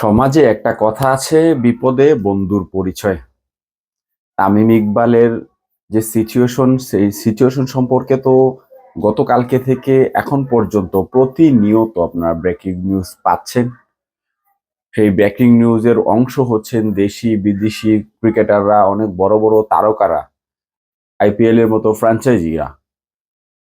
সমাজে একটা কথা আছে, বিপদে বন্ধুর পরিচয়। তামিম ইকবালের যে সিচুয়েশন সেই সিচুয়েশন সম্পর্কে তো গতকালকে থেকে এখন পর্যন্ত প্রতিনিয়ত আপনার ব্রেকিং নিউজ পাচ্ছেন। সেই ব্রেকিং নিউজের অংশ হচ্ছেন দেশি, বিদেশি ক্রিকেটাররা অনেক বড় বড় তারকারা আইপিএল এর মতো ফ্র্যাঞ্চাইজিরা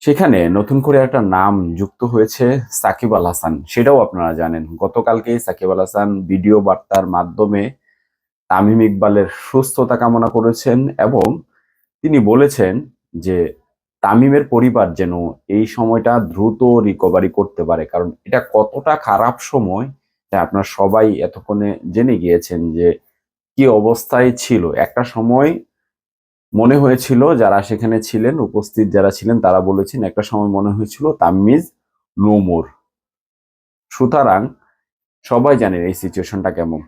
সেখানে নতুন করে একটা নাম যুক্ত হয়েছে সাকিব আল হাসান। সেটাও আপনারা জানেন। গতকালকে সাকিব আল হাসান ভিডিও বার্তার মাধ্যমে তামিম ইকবালের সুস্থতা কামনা করেছেন এবং তিনি বলেছেন যে তামিমের পরিবার যেন এই সময়টা দ্রুত রিকভারি করতে পারে। কারণ এটা কতটা খারাপ সময় তা আপনারা সবাই এতক্ষণে জেনে গিয়েছেন যে কি অবস্থায় ছিল। একটা সময় মনে হয়েছিল যারা সেখানে ছিলেন, উপস্থিত যারা ছিলেন, তারা বলেছেন, একটা সময় মনে হয়েছিল তামিজ নোমোর সুতরাং সবাই জানেন এই সিচুয়েশনটা কেমন।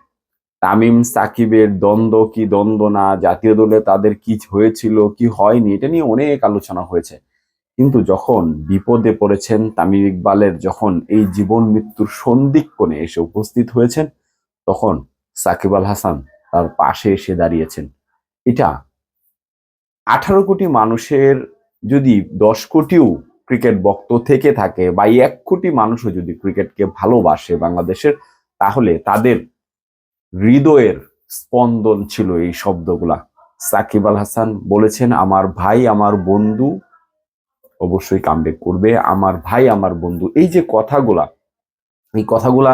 তামিম, সাকিবের দ্বন্দ্ব, কি দ্বন্দ্ব না, জাতীয় দলে তাদের কি হয়েছিল, কি হয়নি, এটা নিয়ে অনেক আলোচনা হয়েছে। কিন্তু যখন বিপদে পড়েছেন তামিম ইকবালের, যখন এই জীবন মৃত্যুর সন্ধিক্ষণে এসে উপস্থিত হয়েছেন, তখন সাকিব আল হাসান তার পাশে এসে দাঁড়িয়েছেন। এটা আঠারো কোটি মানুষের যদি দশ কোটিও ক্রিকেট ভক্ত থেকে থাকে বা এক কোটি মানুষও যদি ক্রিকেটকে ভালোবাসে বাংলাদেশের, তাহলে তাদের হৃদয়ের স্পন্দন ছিল এই শব্দগুলা। সাকিব আল হাসান বলেছেন, আমার ভাই, আমার বন্ধু অবশ্যই কামব্যাক করবে। আমার ভাই, আমার বন্ধু। এই যে কথাগুলা, এই কথাগুলা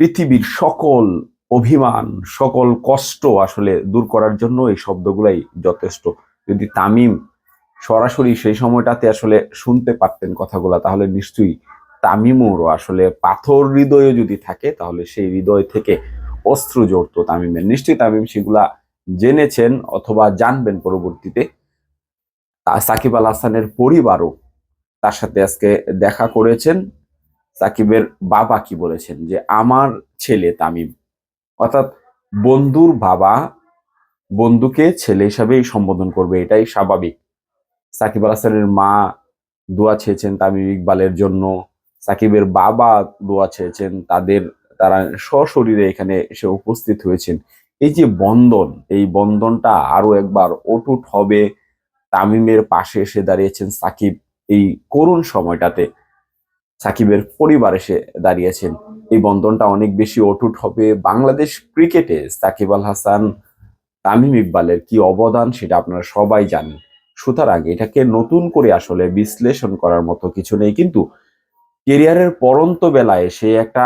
পৃথিবীর সকল অভিমান, সকল কষ্ট আসলে দূর করার জন্য এই শব্দগুলাই যথেষ্ট। যদি তামিম সরাসরি সেই সময়টাতে আসলে শুনতে পারতেন কথাগুলো, তাহলে নিশ্চয়ই তামিমুরও আসলে পাথর হৃদয়ে যদি থাকে, তাহলে সেই হৃদয় থেকে অস্ত্র জড়তো তামিমের। নিশ্চয়ই তামিম সেগুলা জেনেছেন অথবা জানবেন পরবর্তীতে। সাকিব আল হাসানের পরিবারও তার সাথে আজকে দেখা করেছেন। সাকিবের বাবা কি বলেছেন? যে, আমার ছেলে তামিম। অর্থাৎ বন্ধুর বাবা বন্ধুকে ছেলে হিসাবেই সম্বোধন করবে, এটাই স্বাভাবিক। সাকিব আল হাসানের মা দোয়া চেয়েছেন তামিম ইকবালের জন্য, সাকিবের বাবা দোয়া চেয়েছেন তাদের, তারা সশরীরে এখানে এসে উপস্থিত হয়েছেন। এই যে বন্ধন, এই বন্ধনটা আরও একবার অটুট হবে, তামিমের পাশে এসে দাঁড়িয়েছেন সাকিব এই করুণ সময়টাতে। সাকিবের পরিবার এসে দাঁড়িয়েছেন। এই বন্ধনটা অনেক বেশি অটুট হবে বাংলাদেশ ক্রিকেটে। সাকিব আল হাসান তামিম ইকবালের কি অবদান সেটা আপনারা সবাই জানেন। সুতরাং এটাকে নতুন করে আসলে বিশ্লেষণ করার মতো কিছু নেই। কিন্তু কেরিয়ারের পরন্ত বেলায় সে একটা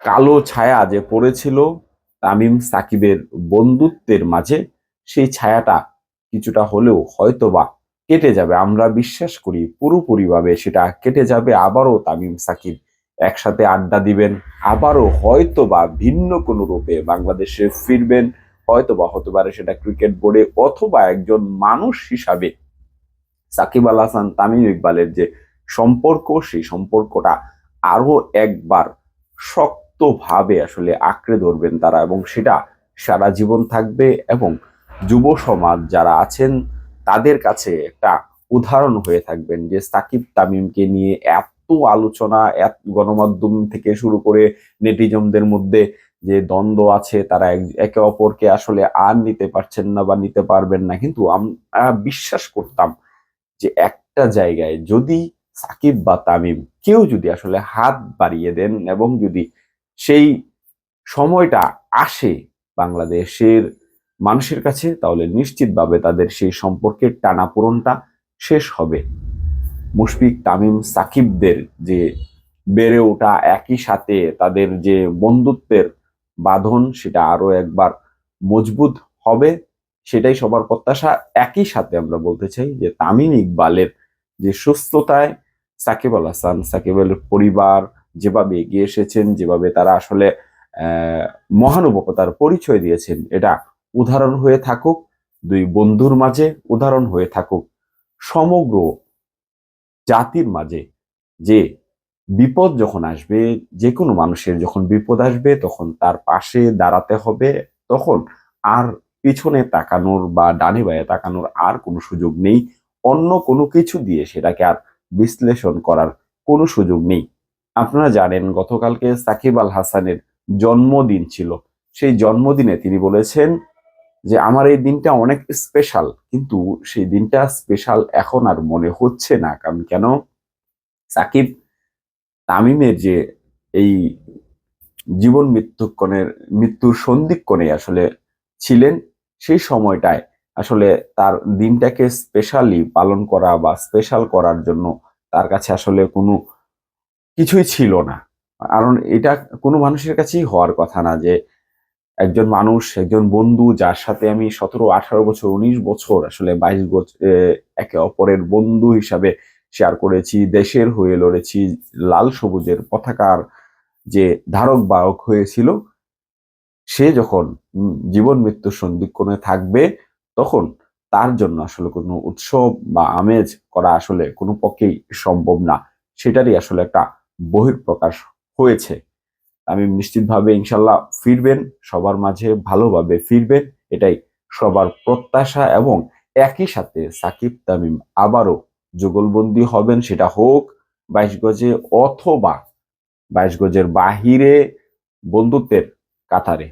কালো ছায়া যে পড়েছিল তামিম সাকিবের বন্ধুত্বের মাঝে, সেই ছায়াটা কিছুটা হলেও হয়তোবা কেটে যাবে। আমরা বিশ্বাস করি পুরোপুরিভাবে সেটা কেটে যাবে। আবারও তামিম সাকিব একসাথে আড্ডা দিবেন। আবারও হয়তোবা ভিন্ন কোনো রূপে বাংলাদেশে ফিরবেন। হয়তোবা হতে পারে সেটা ক্রিকেট বোর্ডে অথবা একজন মানুষ হিসাবে। সাকিব আল হাসান, তামিম ইকবালের যে সম্পর্ক, সেই সম্পর্কটা আরও একবার শক্তভাবে আসলে আঁকড়ে ধরবেন তারা এবং সেটা সারা জীবন থাকবে এবং যুব সমাজ যারা আছেন, তাদের কাছে একটা উদাহরণ হয়ে থাকবেন যে সাকিব তামিমকে নিয়ে এত আলোচনা, এত গণমাধ্যম থেকে শুরু করে নেটিজমদের মধ্যে যে দ্বন্দ্ব আছে, তারা একে অপরকে আসলে আর নিতে পারছেন না বা নিতে পারবেন না। কিন্তু আমরা বিশ্বাস করতাম যে একটা জায়গায় যদি সাকিব বা তামিম কেউ যদি আসলে হাত বাড়িয়ে দেন এবং যদি সেই সময়টা আসে বাংলাদেশের মানুষের কাছে, তাহলে নিশ্চিতভাবে তাদের সেই সম্পর্কের টানাপোড়নটা শেষ হবে। মুশফিক, তামিম, সাকিবদের যে বেড়ে ওঠা একই সাথে তাদের যে বন্ধুত্বের বাঁধন সেটা আরও একবার মজবুত হবে, সেটাই সবার প্রত্যাশা। একই সাথে আমরা বলতে চাই যে তামিম ইকবালের যে সুস্থতায় সাকিব আল হাসান, সাকিব আলের পরিবার যেভাবে এগিয়ে এসেছেন, যেভাবে তারা আসলে মহানুভবতার পরিচয় দিয়েছেন, এটা উদাহরণ হয়ে থাকুক, দুই বন্ধুর মাঝে উদাহরণ হয়ে থাকুক। সমগ্র জাতির মাঝে যে বিপদ যখন আসবে যে কোনো মানুষের যখন বিপদ আসবে, তখন তার পাশে দাঁড়াতে হবে, তখন আর পিছনে তাকানোর বা ডানে বায়ে তাকানোর আর কোনো সুযোগ নেই। অন্য কোনো কিছু দিয়ে সেটাকে আর বিশ্লেষণ করার কোনো সুযোগ নেই। আপনারা জানেন, গতকালকে সাকিব আল হাসানের জন্মদিন ছিল। সেই জন্মদিনে তিনি বলেছেন যে, আমার এই দিনটা অনেক স্পেশাল কিন্তু সেই দিনটা স্পেশাল এখন আর মনে হচ্ছে না। কারণ কেন? সাকিব তামিমের যে এই জীবন মৃত্যুক্ষণের মৃত্যুর সন্ধিক্ষণে আসলে ছিলেন, সেই সময়টায় আসলে তার দিনটাকে স্পেশালি পালন করা বা স্পেশাল করার জন্য তার কাছে আসলে কোনো কিছুই ছিল না। কারণ এটা কোনো মানুষের কাছেই হওয়ার কথা না যে একজন মানুষ, একজন বন্ধু যার সাথে আমি সতেরো, আঠারো বছর, উনিশ বছর আসলে বাইশ বছর একে অপরের বন্ধু হিসাবে শেয়ার করেছি, দেশের হয়ে লড়েছি, লাল সবুজের পতাকার যে ধারক বাহক হয়েছিল, সে যখন জীবন মৃত্যুর সন্ধিক্ষণে থাকবে, তখন তার জন্য আসলে কোনো উৎসব বা আমেজ করা আসলে কোনো পক্ষেই সম্ভব না। সেটারই আসলে একটা বহিঃপ্রকাশ হয়েছে। আমি নিশ্চিতভাবে ইনশাল্লাহ ফিরবেন, সবার মাঝে ভালোভাবে ফিরবেন, এটাই সবার প্রত্যাশা এবং একই সাথে সাকিব তামিম আবারও যুগলবন্দি হবেন সেটা হোক বাইশ গজে অথবা বাইশ গজের বাহিরে বন্ধুত্বের কাতারে।